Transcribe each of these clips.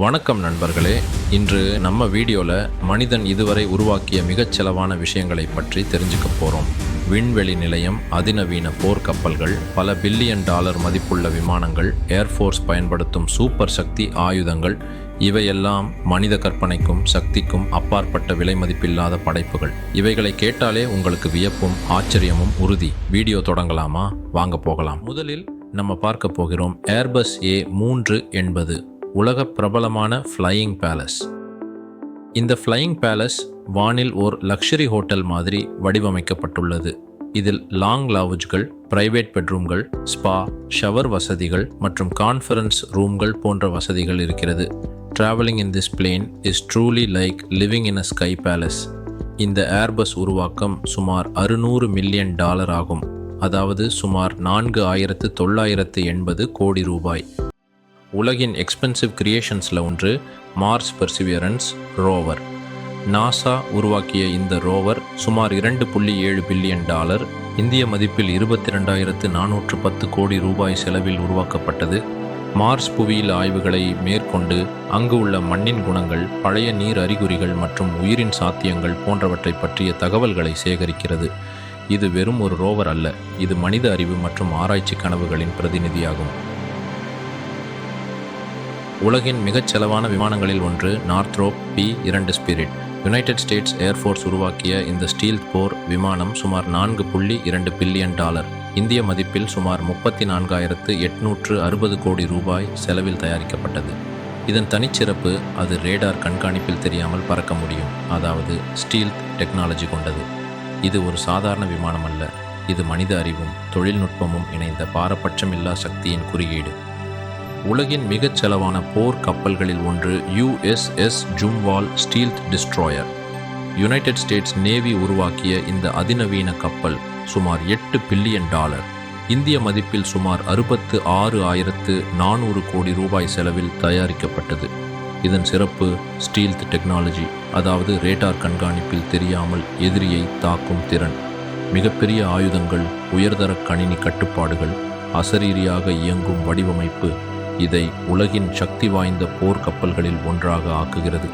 வணக்கம் நண்பர்களே. இன்று நம்ம வீடியோவில் மனிதன் இதுவரை உருவாக்கிய மிகச் செலவான விஷயங்களை பற்றி தெரிஞ்சுக்க போகிறோம் விண்வெளி நிலையம் அதிநவீன போர்க்கப்பல்கள் பல பில்லியன் டாலர் மதிப்புள்ள விமானங்கள் ஏர்ஃபோர்ஸ் பயன்படுத்தும் சூப்பர் சக்தி ஆயுதங்கள் இவையெல்லாம் மனித கற்பனைக்கும் சக்திக்கும் அப்பாற்பட்ட விலை மதிப்பில்லாத படைப்புகள். இவைகளை கேட்டாலே உங்களுக்கு வியப்பும் ஆச்சரியமும் உறுதி. வீடியோ தொடங்கலாமா? வாங்க போகலாம். முதலில் நம்ம பார்க்க போகிறோம் ஏர்பஸ் ஏ மூன்று என்பது உலக பிரபலமான ஃப்ளையிங் பேலஸ் இந்த ஃப்ளையிங் பேலஸ் வானில் ஓர் லக்ஷரி ஹோட்டல் மாதிரி வடிவமைக்கப்பட்டுள்ளது. இதில் லாங் லவுஜ்கள் பிரைவேட் பெட்ரூம்கள் ஸ்பா ஷவர் வசதிகள் மற்றும் கான்ஃபரன்ஸ் ரூம்கள் போன்ற வசதிகள் இருக்கிறது. Travelling in this plane is truly like living in a sky palace இந்த ஏர்பஸ் உருவாக்கம் சுமார் அறுநூறு மில்லியன் டாலர் ஆகும். அதாவது சுமார் நான்கு ஆயிரத்து தொள்ளாயிரத்து எண்பது கோடி ரூபாய். உலகின் எக்ஸ்பென்சிவ் கிரியேஷன்ஸில் ஒன்று மார்ஸ் பெர்சிவியரன்ஸ் ரோவர் நாசா உருவாக்கிய இந்த ரோவர் சுமார் இரண்டு புள்ளி ஏழு பில்லியன் டாலர் இந்திய மதிப்பில் இருபத்தி ரெண்டாயிரத்து நானூற்று பத்து கோடி ரூபாய் செலவில் உருவாக்கப்பட்டது. மார்ஸ் புவியியல் ஆய்வுகளை மேற்கொண்டு அங்கு உள்ள மண்ணின் குணங்கள் பழைய நீர் அறிகுறிகள் மற்றும் உயிரின் சாத்தியங்கள் போன்றவற்றை பற்றிய தகவல்களை சேகரிக்கிறது. இது வெறும் ஒரு ரோவர் அல்ல இது மனித அறிவு மற்றும் ஆராய்ச்சி கனவுகளின் பிரதிநிதியாகும். உலகின் மிகச் செலவான விமானங்களில் ஒன்று நார்த்ரோப் பி இரண்டு Spirit. United States Air Force உருவாக்கிய இந்த ஸ்டீல் போர் விமானம் சுமார் நான்கு புள்ளி இரண்டு பில்லியன் டாலர். இந்திய மதிப்பில் சுமார் முப்பத்தி நான்காயிரத்து எட்நூற்று அறுபது கோடி ரூபாய் செலவில் தயாரிக்கப்பட்டது. இதன் தனிச்சிறப்பு அது ரேடார் கண்காணிப்பில் தெரியாமல் பறக்க முடியும். அதாவது ஸ்டீல் டெக்னாலஜி கொண்டது. இது ஒரு சாதாரண விமானம் அல்ல. இது மனித அறிவும் தொழில்நுட்பமும் இணைந்த பாரபட்சமில்லா சக்தியின் குறியீடு. உலகின் மிகச் செலவான போர் கப்பல்களில் ஒன்று USS Zumwalt stealth destroyer United States Navy உருவாக்கிய இந்த அதிநவீன கப்பல் சுமார் எட்டு பில்லியன் டாலர். இந்திய மதிப்பில் சுமார் அறுபத்து ஆறு ஆயிரத்து நானூறு கோடி ரூபாய் செலவில் தயாரிக்கப்பட்டது. இதன் சிறப்பு ஸ்டீல்த் டெக்னாலஜி அதாவது ரேடார் கண்காணிப்பில் தெரியாமல் எதிரியை தாக்கும் திறன். மிகப்பெரிய ஆயுதங்கள் உயர்தர கணினி கட்டுப்பாடுகள் அசரீரியாக இயங்கும் வடிவமைப்பு இதை உலகின் சக்தி வாய்ந்த போர்க்கப்பல்களில் ஒன்றாக ஆக்குகிறது.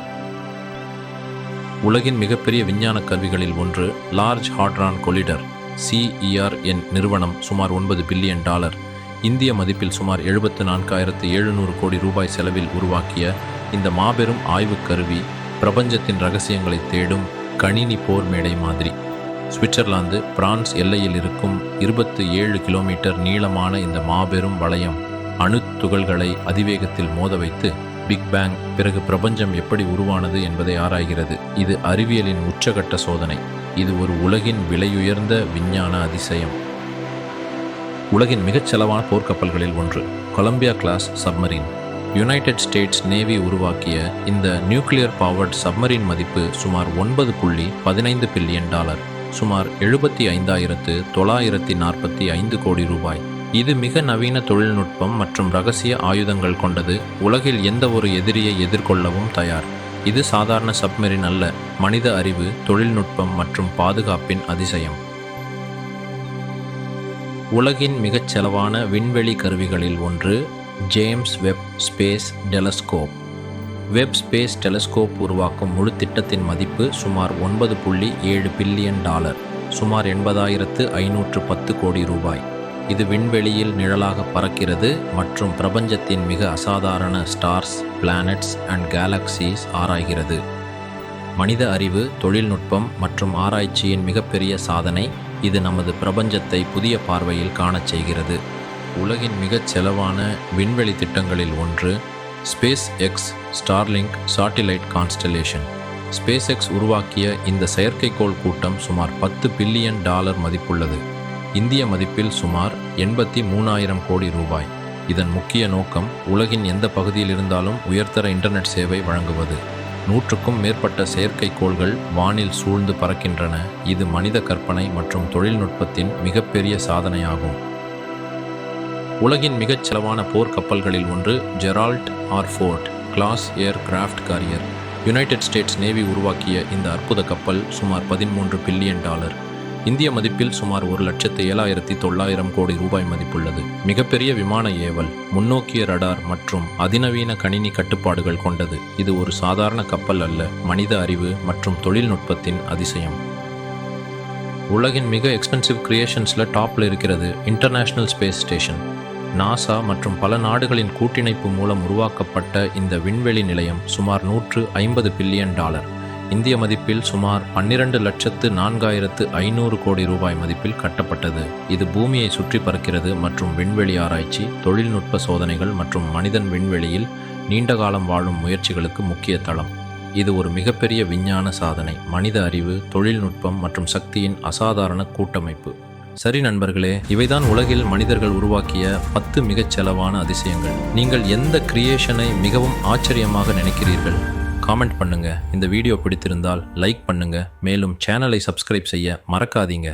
உலகின் மிகப்பெரிய விஞ்ஞான கருவிகளில் ஒன்று லார்ஜ் ஹாட்ரான் கொலிடர் சிஇஆர்என் நிறுவனம் சுமார் ஒன்பது பில்லியன் டாலர். இந்திய மதிப்பில் சுமார் எழுபத்து நான்காயிரத்து எழுநூறு கோடி ரூபாய் செலவில் உருவாக்கிய இந்த மாபெரும் ஆய்வுக் கருவி பிரபஞ்சத்தின் ரகசியங்களை தேடும் கணினி போர் மேடை மாதிரி. சுவிட்சர்லாந்து பிரான்ஸ் எல்லையில் இருக்கும் இருபத்து ஏழு கிலோமீட்டர் நீளமான இந்த மாபெரும் வளையம் அணுத்துகள்களை அதிவேகத்தில் மோத வைத்து பிக் பேங் பிறகு பிரபஞ்சம் எப்படி உருவானது என்பதை ஆராய்கிறது. இது அறிவியலின் உச்சகட்ட சோதனை. இது ஒரு உலகின் விலையுயர்ந்த விஞ்ஞான அதிசயம். உலகின் மிகச் செலவான போர்க்கப்பல்களில் ஒன்று Columbia class submarine. United States Navy உருவாக்கிய இந்த நியூக்ளியர் பவர்ட் சப்மரீன் மதிப்பு சுமார் ஒன்பது புள்ளி பதினைந்து பில்லியன் டாலர் சுமார் எழுபத்தி ஐந்தாயிரத்து தொள்ளாயிரத்தி நாற்பத்தி ஐந்து கோடி ரூபாய். இது மிக நவீன தொழில்நுட்பம் மற்றும் ரகசிய ஆயுதங்கள் கொண்டது. உலகில் எந்த ஒரு எதிரியை எதிர்கொள்ளவும் தயார். இது சாதாரண சப்மெரின் அல்ல மனித அறிவு தொழில்நுட்பம் மற்றும் பாதுகாப்பின் அதிசயம். உலகின் மிகச் செலவான விண்வெளி கருவிகளில் ஒன்று James Webb Space Telescope. Webb Space Telescope உருவாக்கும் முழு திட்டத்தின் மதிப்பு சுமார் ஒன்பது புள்ளி ஏழு பில்லியன் டாலர் சுமார் எண்பதாயிரத்து ஐநூற்று பத்து கோடி ரூபாய். இது விண்வெளியில் நிழலாக பறக்கிறது மற்றும் பிரபஞ்சத்தின் மிக அசாதாரண ஸ்டார்ஸ் பிளானட்ஸ் அண்ட் கேலக்சிஸ் ஆராய்கிறது. மனித அறிவு தொழில்நுட்பம் மற்றும் ஆராய்ச்சியின் மிகப்பெரிய சாதனை இது நமது பிரபஞ்சத்தை புதிய பார்வையில் காணச் செய்கிறது. உலகின் மிகச் செலவான விண்வெளி திட்டங்களில் ஒன்று SpaceX Starlink satellite constellation SpaceX உருவாக்கிய இந்த செயற்கைக்கோள் கூட்டம் சுமார் பத்து பில்லியன் டாலர் மதிப்புள்ளது. இந்திய மதிப்பில் சுமார் எண்பத்தி மூணாயிரம் கோடி ரூபாய். இதன் முக்கிய நோக்கம் உலகின் எந்த பகுதியில் இருந்தாலும் உயர்தர இன்டர்நெட் சேவை வழங்குவது. நூற்றுக்கும் மேற்பட்ட செயற்கைக்கோள்கள் வானில் சூழ்ந்து பறக்கின்றன. இது மனித கற்பனை மற்றும் தொழில்நுட்பத்தின் மிகப்பெரிய சாதனையாகும். உலகின் மிகச் செலவான போர்க்கப்பல்களில் ஒன்று Gerald R Ford class aircraft carrier. United States Navy உருவாக்கிய இந்த அற்புத கப்பல் சுமார் பதிமூன்று பில்லியன் டாலர். இந்திய மதிப்பில் சுமார் ஒரு லட்சத்து ஏழாயிரத்தி தொள்ளாயிரம் கோடி ரூபாய் மதிப்புள்ளது. மிகப்பெரிய விமான ஏவல் முன்னோக்கிய ரடார் மற்றும் அதிநவீன கணினி கட்டுப்பாடுகள் கொண்டது. இது ஒரு சாதாரண கப்பல் அல்ல மனித அறிவு மற்றும் தொழில்நுட்பத்தின் அதிசயம். உலகின் மிக எக்ஸ்பென்சிவ் கிரியேஷன்ஸில் டாப்பில் இருக்கிறது இன்டர்நேஷ்னல் ஸ்பேஸ் ஸ்டேஷன் நாசா மற்றும் பல நாடுகளின் கூட்டிணைப்பு மூலம் உருவாக்கப்பட்ட இந்த விண்வெளி நிலையம் சுமார் நூற்று ஐம்பது பில்லியன் டாலர். இந்திய மதிப்பில் சுமார் பன்னிரண்டு லட்சத்து நான்காயிரத்து ஐநூறு கோடி ரூபாய் மதிப்பில் கட்டப்பட்டது. இது பூமியை சுற்றி பறக்கிறது மற்றும் விண்வெளி ஆராய்ச்சி தொழில்நுட்ப சோதனைகள் மற்றும் மனிதன் விண்வெளியில் நீண்ட காலம் வாழும் முயற்சிகளுக்கு முக்கிய தளம். இது ஒரு மிகப்பெரிய விஞ்ஞான சாதனை மனித அறிவு தொழில்நுட்பம் மற்றும் சக்தியின் அசாதாரண கூட்டமைப்பு. சரி நண்பர்களே இவைதான் உலகில் மனிதர்கள் உருவாக்கிய பத்து மிகச் செலவான அதிசயங்கள். நீங்கள் எந்த கிரியேஷனை மிகவும் ஆச்சரியமாக நினைக்கிறீர்கள்? காமெண்ட் பண்ணுங்கள் இந்த வீடியோ பிடித்திருந்தால் லைக் பண்ணுங்கள் மேலும் சேனலை சப்ஸ்கிரைப் செய்ய மறக்காதீங்க.